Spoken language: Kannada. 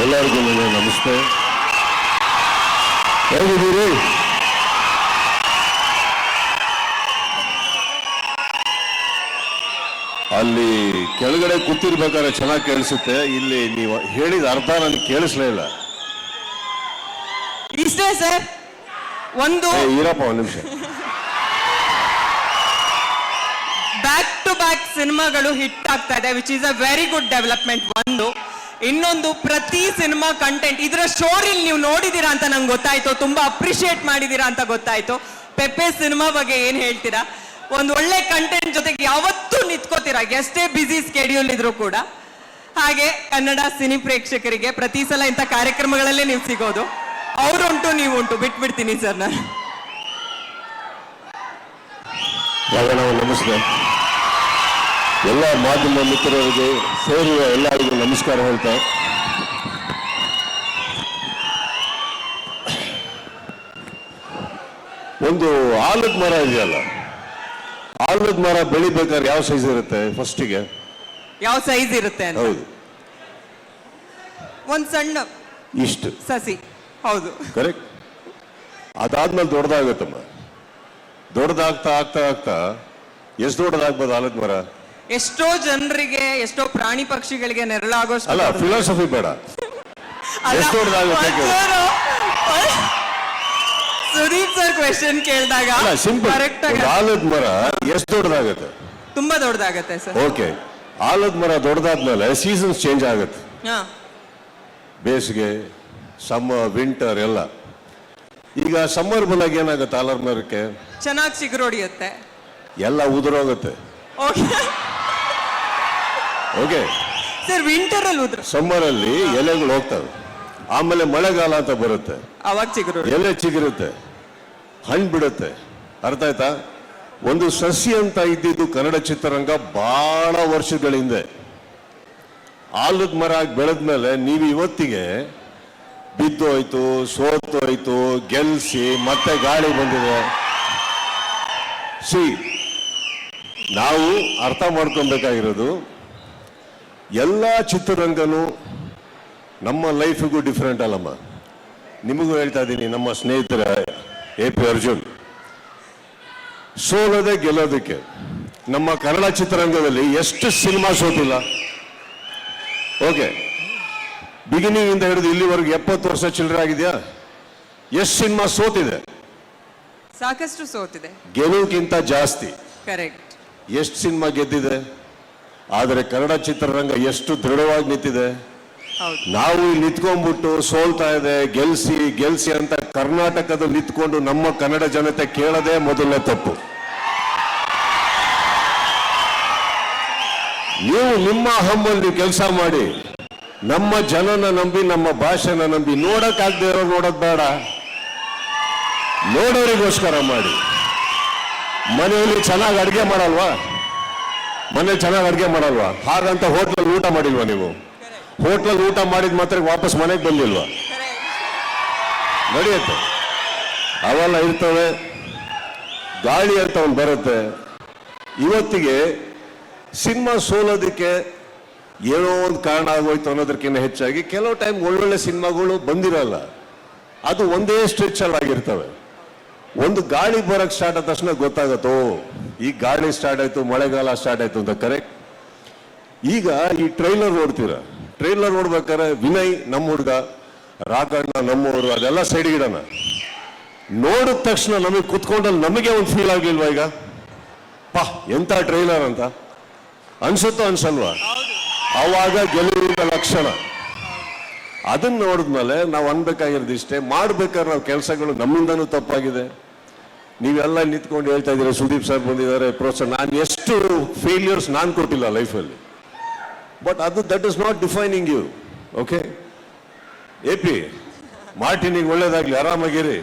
ಎಲ್ಲರಿಗೂ ನಮಸ್ತೆ. ಹೇಗಿದ್ದೀರಿ? ಅಲ್ಲಿ ಕೆಳಗಡೆ ಕೂತಿರ್ಬೇಕಾದ್ರೆ ಚೆನ್ನಾಗಿ ಕೇಳಿಸುತ್ತೆ. ಇಲ್ಲಿ ನೀವು ಹೇಳಿದ ಅರ್ಥ ನನಗೆ ಕೇಳಿಸ್ಲೇ ಇಲ್ಲ. ಇಷ್ಟೇ ಸರ್. ಒಂದು ಇರಪ್ಪ ಒಂದು ನಿಮಿಷ. ಬ್ಯಾಕ್ ಟು ಬ್ಯಾಕ್ ಸಿನಿಮಾಗಳು ಹಿಟ್ ಆಗ್ತಾ ಇದೆ which is a very good development ಒಂದು ಇನ್ನೊಂದು ಪ್ರತಿ ಸಿನಿಮಾ ಕಂಟೆಂಟ್ ಇದರ ಸ್ಟೋರಿ ನೀವು ನೋಡಿದೀರಾ ಅಂತ ನಂಗೆ ಗೊತ್ತಾಯ್ತು. ತುಂಬಾ ಅಪ್ರಿಶಿಯೇಟ್ ಮಾಡಿದೀರಾ ಅಂತ ಗೊತ್ತಾಯ್ತು. ಪೆಪ್ಪೆ ಸಿನಿಮಾ ಬಗ್ಗೆ ಏನ್ ಹೇಳ್ತೀರಾ? ಒಂದು ಒಳ್ಳೆ ಕಂಟೆಂಟ್ ಜೊತೆಗೆ ಯಾವತ್ತೂ ನಿಂತ್ಕೋತೀರಾ? ಎಷ್ಟೇ ಬಿಸಿ ಸ್ಕೆಡ್ಯೂಲ್ ಇದ್ರು ಕೂಡ. ಹಾಗೆ ಕನ್ನಡ ಸಿನಿ ಪ್ರೇಕ್ಷಕರಿಗೆ ಪ್ರತಿ ಸಲ ಇಂಥ ಕಾರ್ಯಕ್ರಮಗಳಲ್ಲೇ ನೀವು ಸಿಗೋದು. ಅವರುಂಟು ನೀವು ಉಂಟು ಬಿಟ್ಬಿಡ್ತೀನಿ ಸರ್ ನಾನು. ಎಲ್ಲ ಮಾಧ್ಯಮ ಮಿತ್ರರಿಗೆ ಸೇರುವ ಎಲ್ಲರಿಗೂ ನಮಸ್ಕಾರ ಹೇಳ್ತಾ ಒಂದು ಆಲದ ಮರ ಇದೆಯಲ್ಲ ಆಲದ ಮರ ಬೆಳಿಬೇಕಾದ್ರೆ ಯಾವ ಸೈಜ್ ಇರುತ್ತೆ ಫಸ್ಟಿಗೆ ಯಾವ ಸೈಜ್ ಇರುತ್ತೆ ಅಂತ? ಹೌದು. ಒಂದ್ ಸಣ್ಣ ಇಷ್ಟು. ಸಸಿ. ಹೌದು. ಕರೆಕ್ಟ್ ಅದಾದ್ಮೇಲೆ ದೊಡ್ಡದಾಗುತ್ತಮ್ಮ. ದೊಡ್ಡದಾಗ್ತಾ ಆಗ್ತಾ ಆಗ್ತಾ ಎಷ್ಟು ದೊಡ್ಡದಾಗ್ಬೋದು ಆಲದ ಮರ? ಎಷ್ಟೋ ಜನರಿಗೆ ಎಷ್ಟೋ ಪ್ರಾಣಿ ಪಕ್ಷಿಗಳಿಗೆ ನೆರಳಾಗೋ ಅಲ್ಲ ಫಿಲಾಸಫಿ ಬೇಡ. ಎಷ್ಟು ಕೇಳು. ಸುದೀಪ್ ಸರ್ ಕ್ವೆಶನ್ ಕೇಳಿದಾಗ ಅಲ್ಲ ಸಿಂಪಲ್ ಕರೆಕ್ಟ್ ಆಗಿ ಆಲದ ಮರ ಎಷ್ಟು ದೊಡ್ಡದಾಗುತ್ತೆ? ತುಂಬಾ ದೊಡ್ಡದಾಗತ್ತೆ ಸರ್ ಓಕೆ ಆಲದ ಮರ ದೊಡ್ಡದಾದ್ಮೇಲೆ ಸೀಸನ್ಸ್ ಚೇಂಜ್ ಆಗುತ್ತೆ. ಹಾ. ಬೇಸಿಗೆ ಸಮ್ಮರ್ ವಿಂಟರ್ ಎಲ್ಲ. ಈಗ ಸಮ್ಮರ್ ಬಂದಾಗ ಏನಾಗುತ್ತೆ ಆಲದ ಮರಕ್ಕೆ? ಚೆನ್ನಾಗಿ ಚಿಗುರೊಡಿಯುತ್ತೆ ಎಲ್ಲ ಉದುರೋಗುತ್ತೆ. ಓಕೆ ಓಕೆ ಸರ್ ವಿಂಟರ್ ಅಲ್ಲಿ ಹೋದ್ರೆ? ಸಮ್ಮರ್ ಅಲ್ಲಿ ಎಲೆಗಳು ಹೋಗ್ತವೆ. ಆಮೇಲೆ ಮಳೆಗಾಲ ಅಂತ ಬರುತ್ತೆ. ಅವಾಗ ಚಿಗುರು. ಎಲೆ ಚಿಗಿರುತ್ತೆ. ಹಣ್ಣು ಬಿಡುತ್ತೆ. ಅರ್ಥ ಆಯ್ತಾ? ಒಂದು ಸಸಿ ಅಂತ ಇದ್ದಿದ್ದು ಕನ್ನಡ ಚಿತ್ರರಂಗ ಬಹಳ ವರ್ಷಗಳ ಹಿಂದೆ. ಆಲದ ಮರ ಬೆಳೆದ್ಮೇಲೆ ನೀವು ಇವತ್ತಿಗೆ ಬಿದ್ದೋಯ್ತು ಸೋತೋಯ್ತು ಗೆಲ್ಸಿ ಮತ್ತೆ ಗಾಳಿ ಬಂದಿದೆ. ಸಿ ನಾವು ಅರ್ಥ ಮಾಡ್ಕೊಬೇಕಾಗಿರೋದು ಎಲ್ಲ ಚಿತ್ರರಂಗನೂ ನಮ್ಮ ಲೈಫಿಗೂ ಡಿಫ್ರೆಂಟ್ ಅಲ್ಲಮ್ಮ. ನಿಮಗೂ ಹೇಳ್ತಾ ಇದ್ದೀನಿ ನಮ್ಮ ಸ್ನೇಹಿತರ ಎ ಪಿ ಅರ್ಜುನ್. ಸೋಲದೆ ಗೆಲ್ಲೋದಕ್ಕೆ ನಮ್ಮ ಕನ್ನಡ ಚಿತ್ರರಂಗದಲ್ಲಿ ಎಷ್ಟು ಸಿನಿಮಾ ಸೋತಿಲ್ಲ. ಓಕೆ ಬಿಗಿನಿಂಗ್ ಇಂದ ಹಿಡಿದು ಇಲ್ಲಿವರೆಗೂ ಎಪ್ಪತ್ತು ವರ್ಷ ಚಿಲ್ಲರೆ ಆಗಿದೆಯಾ? ಎಷ್ಟು ಸಿನಿಮಾ ಸೋತಿದೆ? ಸಾಕಷ್ಟು ಸೋತಿದೆ. ಗೆಲುವಿಗಿಂತ ಜಾಸ್ತಿ. ಕರೆಕ್ಟ್ ಎಷ್ಟು ಸಿನಿಮಾ ಗೆದ್ದಿದೆ? ಆದರೆ ಕನ್ನಡ ಚಿತ್ರರಂಗ ಎಷ್ಟು ದೃಢವಾಗಿ ನಿಂತಿದೆ. ನಾವು ಇಲ್ಲಿ ನಿಂತ್ಕೊಂಡ್ಬಿಟ್ಟು ಸೋಲ್ತಾ ಇದೆ ಗೆಲ್ಸಿ ಗೆಲ್ಸಿ ಅಂತ ಕರ್ನಾಟಕದ ನಿಂತ್ಕೊಂಡು ನಮ್ಮ ಕನ್ನಡ ಜನತೆ ಕೇಳದೆ ಮೊದಲನೇ ತಪ್ಪು. ನೀವು ನಿಮ್ಮ ಹಮ್ಮಲ್ಲಿ ನೀವು ಕೆಲಸ ಮಾಡಿ ನಮ್ಮ ಜನನ ನಂಬಿ ನಮ್ಮ ಭಾಷೆನ ನಂಬಿ ನೋಡಕ್ಕಾಗದೆ ಇರೋ ನೋಡೋದ್ ಬೇಡ. ನೋಡೋರಿಗೋಸ್ಕರ ಮಾಡಿ. ಮನೆಯಲ್ಲಿ ಚೆನ್ನಾಗಿ ಅಡುಗೆ ಮಾಡಲ್ವಾ? ಮನೇಲಿ ಚೆನ್ನಾಗಿ ಅಡುಗೆ ಮಾಡಲ್ವಾ? ಹಾಗಂತ ಹೋಟ್ಲಲ್ಲಿ ಊಟ ಮಾಡಿಲ್ವಾ ನೀವು? ಹೋಟ್ಲಲ್ಲಿ ಊಟ ಮಾಡಿದ ಮಾತ್ರ ವಾಪಸ್ ಮನೆಗೆ ಬಂದಿಲ್ವಾ? ನಡೆಯುತ್ತೆ. ಅವೆಲ್ಲ ಇರ್ತವೆ. ಗಾಳಿ ಅಂತ ಒಂದು ಬರುತ್ತೆ. ಇವತ್ತಿಗೆ ಸಿನಿಮಾ ಸೋಲೋದಕ್ಕೆ ಏನೋ ಒಂದು ಕಾರಣ ಆಗೋಯ್ತು ಅನ್ನೋದಕ್ಕಿಂತ ಹೆಚ್ಚಾಗಿ ಕೆಲವು ಟೈಮ್ ಒಳ್ಳೊಳ್ಳೆ ಸಿನಿಮಾಗಳು ಬಂದಿರಲ್ಲ. ಅದು ಒಂದೇ ಸ್ಟ್ರೆಚಲ್ಲಿ ಆಗಿರ್ತವೆ ಒಂದು ಗಾಳಿ ಬರೋಕ್ಕೆ ಸ್ಟಾರ್ಟ್ ಆದ ತಕ್ಷಣ ಗೊತ್ತಾಗತ್ತೋ? ಈ ಗಾಳಿ ಸ್ಟಾರ್ಟ್ ಆಯ್ತು, ಮಳೆಗಾಲ ಸ್ಟಾರ್ಟ್ ಆಯ್ತು ಅಂತ ಕರೆಕ್ಟ್ ಈಗ ಈ ಟ್ರೈಲರ್ ನೋಡ್ತೀರ? ಟ್ರೈಲರ್ ನೋಡ್ಬೇಕಾದ್ರೆ ವಿನಯ್ ನಮ್ಮ ಹುಡುಗ, ರಾಘಣ್ಣ ನಮ್ಮವರು ಅದೆಲ್ಲ ಸೈಡ್ಗೆ ಇಡೋಣ ನೋಡಿದ ತಕ್ಷಣ ನಮಗೆ ಕುತ್ಕೊಂಡಲ್ಲಿ ನಮಗೆ ಒಂದು ಫೀಲ್ ಆಗಿಲ್ವಾ ಈಗ? ಪಾ, ಎಂತ ಟ್ರೈಲರ್ ಅಂತ? ಅನ್ಸುತ್ತೋ ಅನ್ಸಲ್ವಾ? ಅವಾಗ ಗೆಲುವಿನ ಲಕ್ಷಣ. ಅದನ್ನ ನೋಡಿದ್ಮೇಲೆ ನಾವು ಅನ್ಬೇಕಾಗಿರೋದು ಇಷ್ಟೇ, ಮಾಡ್ಬೇಕಾದ್ರೆ ನಾವು ಕೆಲಸಗಳು ನಮ್ಮಿಂದನೂ ತಪ್ಪಾಗಿದೆ. ನೀವೆಲ್ಲ ನಿಂತ್ಕೊಂಡು ಹೇಳ್ತಾ ಇದ್ದೀರಾ, ಸುದೀಪ್ ಸಾಹೇಬ್ ಬಂದಿದ್ದಾರೆ, ಪ್ರೋತ್ಸಾಹ. ನಾನು ಎಷ್ಟು ಫೇಲ್ಯೂರ್ಸ್ ನಾನು ಕೊಟ್ಟಿಲ್ಲ ಲೈಫಲ್ಲಿ ಬಟ್ ಅದು that is not defining you okay A P ಮಾರ್ಟಿನಿಗೆ ಒಳ್ಳೇದಾಗ್ಲಿ, ಆರಾಮಾಗಿರಿ.